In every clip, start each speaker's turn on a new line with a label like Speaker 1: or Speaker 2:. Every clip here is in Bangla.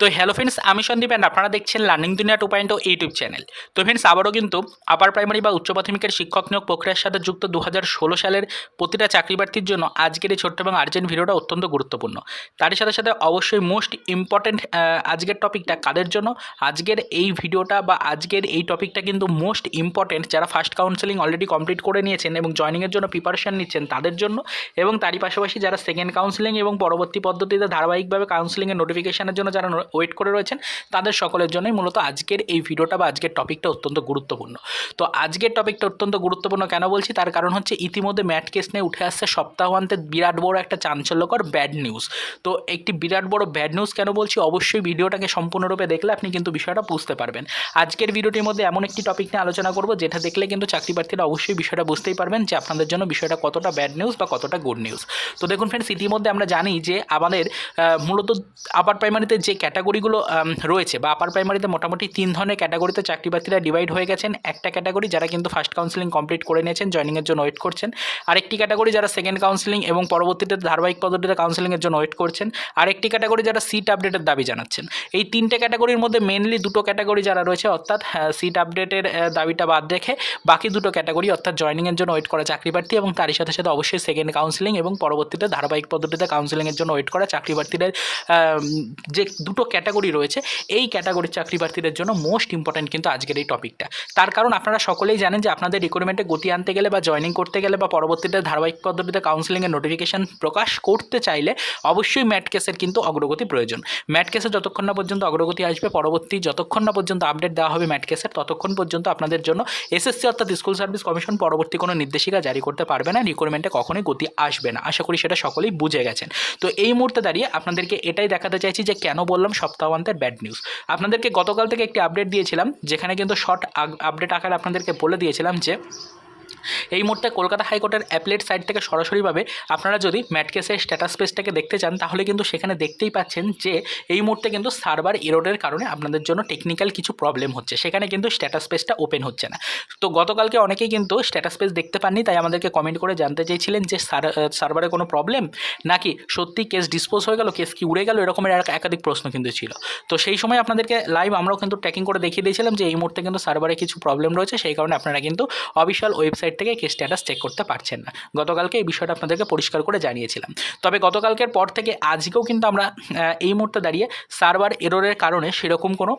Speaker 1: তো হ্যালো ফ্রেন্ডস আমি সন্দীপ অ্যান্ড আপনারা দেখছেন learning Duniya two point YouTube channel তো ফ্রেন্ডস আবারও কিন্তু আপার প্রাইমারি বা উচ্চ প্রাথমিকের শিক্ষক নিয়োগ প্রক্রিয়ার সাথে যুক্ত দু সালের প্রতিটা চাকরি প্রার্থীর জন্য আজকের এই ছোট্ট এবং আর্জেন্ট ভিডিওটা অত্যন্ত গুরুত্বপূর্ণ। তারই সাথে সাথে অবশ্যই মোস্ট ইম্পর্ট্যান্ট আজকের টপিকটা কাদের জন্য? আজকের এই ভিডিওটা বা আজকের এই টপিকটা কিন্তু মোস্ট ইম্পর্ট্যান্ট যারা ফার্স্ট কাউন্সেলিং অলরেডি কমপ্লিট করে নিয়েছেন এবং জয়নিংয়ের জন্য প্রিপারেশন নিচ্ছেন তাদের জন্য এবং তারই পাশাপাশি যারা সেকেন্ড কাউন্সেলিং এবং পরবর্তী পদ্ধতিতে ধারাবাহিকভাবে কাউন্সেলিংয়ের নোটিফিকেশনের জন্য যারা ওয়েট করে রয়েছেন, তাদের সকলের জন্যই মূলত আজকের এই ভিডিওটা বা আজকের টপিকটা অত্যন্ত গুরুত্বপূর্ণ। তো আজকের টপিকটা অত্যন্ত গুরুত্বপূর্ণ কেন বলছি? তার কারণ হচ্ছে ইতিমধ্যে ম্যাট কেস নিয়ে উঠে আসছে সপ্তাহান্তে বিরাট বড় একটা চাঞ্চল্যকর ব্যাড নিউজ তো একটি বিরাট বড় ব্যাড নিউজ কেন বলছি? অবশ্যই ভিডিওটাকে সম্পূর্ণরূপে দেখলে আপনি কিন্তু বিষয়টা বুঝতে পারবেন। আজকের ভিডিওটির মধ্যে এমন একটি টপিক নিয়ে আলোচনা করব, যেটা দেখলে কিন্তু চাকরি প্রার্থীরা অবশ্যই বিষয়টা বুঝতেই পারবেন যে আপনাদের জন্য বিষয়টা কতটা ব্যাড নিউজ বা কতটা গুড নিউজ তো দেখুন ফ্রেন্ডস ইতিমধ্যে আমরা জানি যে আমাদের মূলত আপার প্রাইমারিতে যে ক্যাটাগরিগুলো রয়েছে বা আপার প্রাইমারিতে মোটামুটি তিন ধরনের ক্যাটাগরিতে চাকরি প্রার্থীরা ডিভাইড হয়ে গেছেন। একটা ক্যাটাগরি যারা কিন্তু ফার্স্ট কাউন্সিলিং কমপ্লিট করে নিয়েছেন জয়নিংয়ের জন্য ওয়েট করছেন। আরেকটি ক্যাটাগরি যারা সেকেন্ড কাউন্সিলিং এবং পরবর্তীতে ধারাবাহিক পদ্ধতিতে কাউন্সিলিংয়ের জন্য ওয়েট করছেন। আরেকটি ক্যাটাগরি যারা সিট আপডেটের দাবি জানাচ্ছেন। এই তিনটে ক্যাটাগরির মধ্যে মেনলি দুটো ক্যাটাগরি যারা রয়েছে, অর্থাৎ সিট আপডেটের দাবিটা বাদ রেখে বাকি দুটো ক্যাটাগরি অর্থাৎ জয়নিংয়ের জন্য ওয়েট করা চাকরি প্রার্থী এবং তারই সাথে সাথে অবশ্যই সেকেন্ড কাউন্সিলিং এবং পরবর্তীতে ধারাবাহিক পদ্ধতিতে কাউন্সিলিংয়ের জন্য ওয়েট করা চাকরি প্রার্থীদের যে দুটো ক্যাটাগরি রয়েছে। এই ক্যাটাগরির চাকরি প্রার্থীদের জন্য মোস্ট ইম্পর্ট্যান্ট কিন্তু আজকের এই টপিকটা তার কারণ আপনারা সকলেই জানেন যে আপনাদের রিক্রুটমেন্টে গতি আনতে গেলে বা জয়নিং করতে গেলে বা পরবর্তীতে ধারাবাহিক পদ্ধতিতে কাউন্সিলিংয়ের নোটিফিকেশন প্রকাশ করতে চাইলে অবশ্যই ম্যাট কেসের কিন্তু অগ্রগতি প্রয়োজন। ম্যাট কেসে যতক্ষণ না পর্যন্ত অগ্রগতি আসবে, পরবর্তী যতক্ষণ না পর্যন্ত আপডেট দেওয়া হবে ম্যাট কেসের ততক্ষণ পর্যন্ত আপনাদের জন্য এসএসসি অর্থাৎ স্কুল সার্ভিস কমিশন পরবর্তী কোনো নির্দেশিকা জারি করতে পারবে না রিক্রুটমেন্টে কখনোই গতি আসবে না। আশা করি সেটা সকলেই বুঝে গেছেন। তো এই মুহূর্তে দাঁড়িয়ে আপনাদেরকে এটাই দেখাতে চাইছি যে কেন বললাম সপ্তাহান্তের ব্যাড নিউজ আপনাদেরকে গতকাল থেকে একটি আপডেট দিয়েছিলাম, যেখানে কিন্তু শর্ট আপডেট আকারে আপনাদেরকে বলে দিয়েছিলাম যে এই মুহূর্তে কলকাতা হাইকোর্টের অ্যাপলেট সাইট থেকে সরাসরিভাবে আপনারা যদি ম্যাট কেসের স্ট্যাটাস পেজটাকে দেখতে চান, তাহলে কিন্তু সেখানে দেখতেই পাচ্ছেন যে এই মুহূর্তে কিন্তু সার্ভার এরোডের কারণে আপনাদের জন্য টেকনিক্যাল কিছু প্রবলেম হচ্ছে। সেখানে কিন্তু স্ট্যাটাস পেজটা ওপেন হচ্ছে না। তো গতকালকে অনেকেই কিন্তু স্ট্যাটাস পেজ দেখতে পাননি, তাই আমাদেরকে কমেন্ট করে জানতে চেয়েছিলেন যে সার্ভারে কোনো প্রবলেম নাকি সত্যি কেস ডিসপোজ হয়ে গেল কেস কি উড়ে গেল, এরকমের এক- একাধিক প্রশ্ন কিন্তু ছিল। তো সেই সময় আপনাদেরকে লাইভ আমরাও কিন্তু ট্র্যাকিং করে দেখিয়ে দিয়েছিলাম যে এই মুহূর্তে কিন্তু সার্ভারে কিছু প্রবলেম রয়েছে, সেই কারণে আপনারা কিন্তু অফিসিয়াল ওয়েবসাইট থেকে কেস স্ট্যাটাস চেক করতে পারছেন না। গতকালকে এই বিষয়টা আপনাদেরকে পরিষ্কার করে জানিয়েছিলাম। তবে গতকালকের পর থেকে আজকেও কিন্তু আমরা এই মুহূর্তে দাঁড়িয়ে সার্ভার এররের কারণে সেরকম কোনো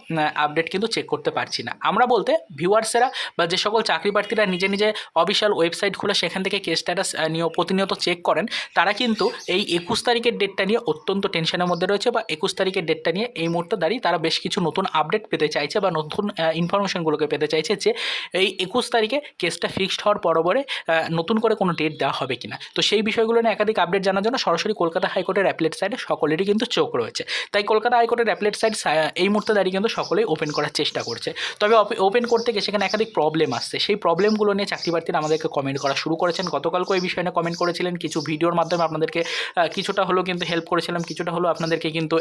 Speaker 1: আপডেট কিন্তু চেক করতে পারছি না। আমরা বলতে ভিউয়ার্সেরা বা যে সকল চাকরি প্রার্থীরা নিজে নিজে অফিসিয়াল ওয়েবসাইট খুলে সেখান থেকে কেস স্ট্যাটাস নিয়ে প্রতিনিয়ত চেক করেন, তারা কিন্তু এই একুশ তারিখের ডেটটা নিয়ে অত্যন্ত টেনশনের মধ্যে রয়েছে বা একুশ তারিখের ডেটটা নিয়ে এই মুহূর্তে দাঁড়িয়ে তারা বেশ কিছু নতুন আপডেট পেতে চাইছে বা নতুন ইনফরমেশনগুলোকে পেতে চাইছে যে এই একুশ তারিখে কেসটা ফিক্সড হওয়ার আহ, নতুন করে কোনো ডেট দেওয়া হবে কিনা। তো সেই বিষয়গুলো নিয়ে একাধিক আপডেট জানার জন্য সরাসরি কলকাতা হাইকোর্টের অ্যাপলেট সাইডে সকলেরই কিন্তু চোখ রয়েছে। তাই কলকাতা হাইকোর্টের অ্যাপলেট সাইড এই মুহূর্তে দাঁড়িয়ে কিন্তু সকলেই ওপেন করার চেষ্টা করছে। তবে ওপেন করতে গিয়ে সেখানে একাধিক প্রবলেম আসছে। সেই প্রবলেমগুলো নিয়ে চাকরি প্রার্থীরা আমাদেরকে কমেন্ট করা শুরু করেছেন। গতকালকে এই বিষয়ে নিয়ে কমেন্ট করেছিলেন। কিছু ভিডিওর মাধ্যমে আপনাদেরকে কিছুটা হলেও কিন্তু হেল্প করেছিলাম। কিছুটা হলেও আপনাদেরকে কিন্তু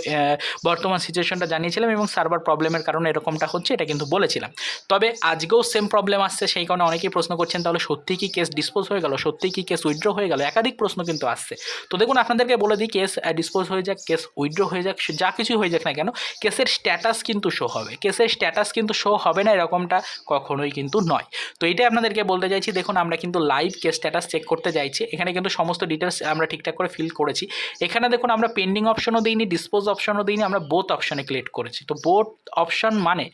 Speaker 1: বর্তমান সিচুয়েশনটা জানিয়েছিলাম এবং সার্ভার প্রবলেমের কারণে এরকমটা হচ্ছে এটা কিন্তু বলেছিলাম। তবে আজকেও সেম প্রবলেম আসছে। সেই কারণে অনেকেই প্রশ্ন করছেন তাহলে সত্যিই কি কেস ডিসপোজ হয়ে গেল? সত্যিই কি কেস উইথড্র হয়ে গেল? একাধিক প্রশ্ন কিন্তু আসছে। তো দেখুন, আপনাদেরকে বলে দিই কেস ডিসপোজ হয়ে যাক কেস উইথড্র হয়ে যাক, যা কিছুই হয়ে যাক না কেন কেসের স্ট্যাটাস কিন্তু শো হবে। কেসের স্ট্যাটাস কিন্তু শো হবে না এরকমটা কখনোই কিন্তু নয়। তো এটাই আপনাদেরকে বলতে চাইছি, দেখুন, আমরা কিন্তু লাইভ কেস স্ট্যাটাস চেক করতে যাইছি। এখানে কিন্তু সমস্ত ডিটেলস আমরা ঠিকঠাক করে ফিল করেছি। এখানে দেখুন, আমরা পেন্ডিং অপশনও দিইনি ডিসপোজ অপশনও দিইনি, আমরা বোথ অপশনে ক্লিক করেছি। তো বোথ অপশন মানে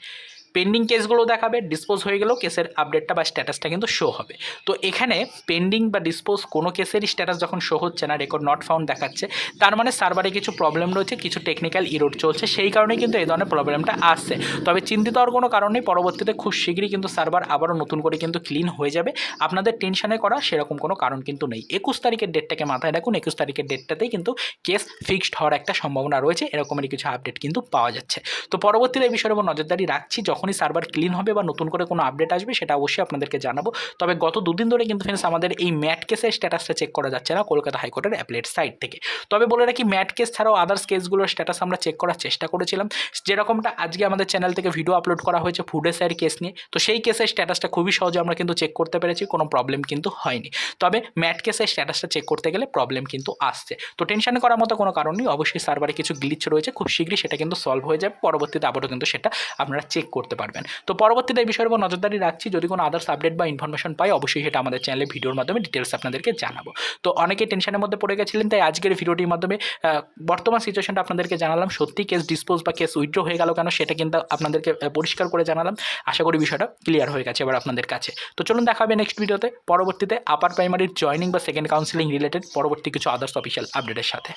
Speaker 1: পেন্ডিং কেসগুলো দেখাবে ডিসপোজ হয়ে গেলেও কেসের আপডেটটা বা স্ট্যাটাসটা কিন্তু শো হবে। তো এখানে পেন্ডিং বা ডিসপোজ কোনো কেসেরই স্ট্যাটাস যখন শো হচ্ছে না রেকর্ড নট ফাউন্ড দেখাচ্ছে, তার মানে সার্ভারে কিছু প্রবলেম রয়েছে, কিছু টেকনিক্যাল ইরোড চলছে, সেই কারণেই কিন্তু এই ধরনের প্রবলেমটা আসছে। তবে চিন্তিত হওয়ার কোনো কারণ নেই, পরবর্তীতে খুব শীঘ্রই কিন্তু সার্ভার আবারও নতুন করে কিন্তু ক্লিন হয়ে যাবে। আপনাদের টেনশনে করা সেরকম কোনো কারণ কিন্তু নেই। একুশ তারিখের ডেটটাকে মাথায় রাখুন, একুশ তারিখের ডেটটাতেই কিন্তু কেস ফিক্সড হওয়ার একটা সম্ভাবনা রয়েছে, এরকমেরই কিছু আপডেট কিন্তু পাওয়া যাচ্ছে। তো পরবর্তীতে এই বিষয়ের উপর নজরদারি রাখছি, যখন যখনই সার্ভার ক্লিন হবে বা নতুন করে কোনো আপডেট আসবে সেটা অবশ্যই আপনাদেরকে জানাব। তবে গত দুদিন ধরে কিন্তু ফ্রেন্ডস আমাদের এই ম্যাট কেসের স্ট্যাটাসটা চেক করা যাচ্ছে না কলকাতা হাইকোর্টের অ্যাপলেট সাইট থেকে। তবে বলে রাখি ম্যাট কেস ছাড়াও আদার্স কেসগুলোর স্ট্যাটাস আমরা চেক করার চেষ্টা করেছিলাম। যেরকমটা আজকে আমাদের চ্যানেল থেকে ভিডিও আপলোড করা হয়েছে ফুডেসাইয়ের কেস নিয়ে, তো সেই কেসের স্ট্যাটাসটা খুবই সহজে আমরা কিন্তু চেক করতে পেরেছি, কোনো প্রবলেম কিন্তু হয়নি। তবে ম্যাট কেসের স্ট্যাটাসটা চেক করতে গেলে প্রবলেম কিন্তু আসছে। তো টেনশন করার মতো কোনো কারণ নেই, অবশ্যই সার্ভারে কিছু গ্লিচ রয়েছে, খুব শীঘ্রই সেটা কিন্তু সলভ হয়ে যাবে, পরবর্তীতে আবারও কিন্তু সেটা আপনারা চেক করতে পারবেন। তো পরবর্তীতে এই বিষয়ের উপর নজরদারি রাখছি। যদি কোনো আদার্স আপডেট বা ইনফরমেশন পাই, অবশ্যই সেটা আমাদের চ্যানেলে ভিডিওর মাধ্যমে ডিটেলস আপনাদেরকে জানাব। তো অনেকেই টেনশনের মধ্যে পড়ে গেছিলেন, তাই আজকের ভিডিওটির মাধ্যমে বর্তমান সিচুয়েশনটা আপনাদেরকে জানালাম। সত্যি কেস ডিসপোজ বা কেস উইথড্র হয়ে গেল কেন, সেটা কিন্তু আপনাদেরকে পরিষ্কার করে জানালাম। আশা করি বিষয়টা ক্লিয়ার হয়ে গেছে এবার আপনাদের কাছে। তো চলুন দেখা হবে নেক্সট ভিডিওতে পরবর্তীতে আপার প্রাইমারির জয়নিং বা সেকেন্ড কাউন্সিলিং রিলেটেড পরবর্তী কিছু আদার্স অফিসিয়াল আপডেটের সাথে।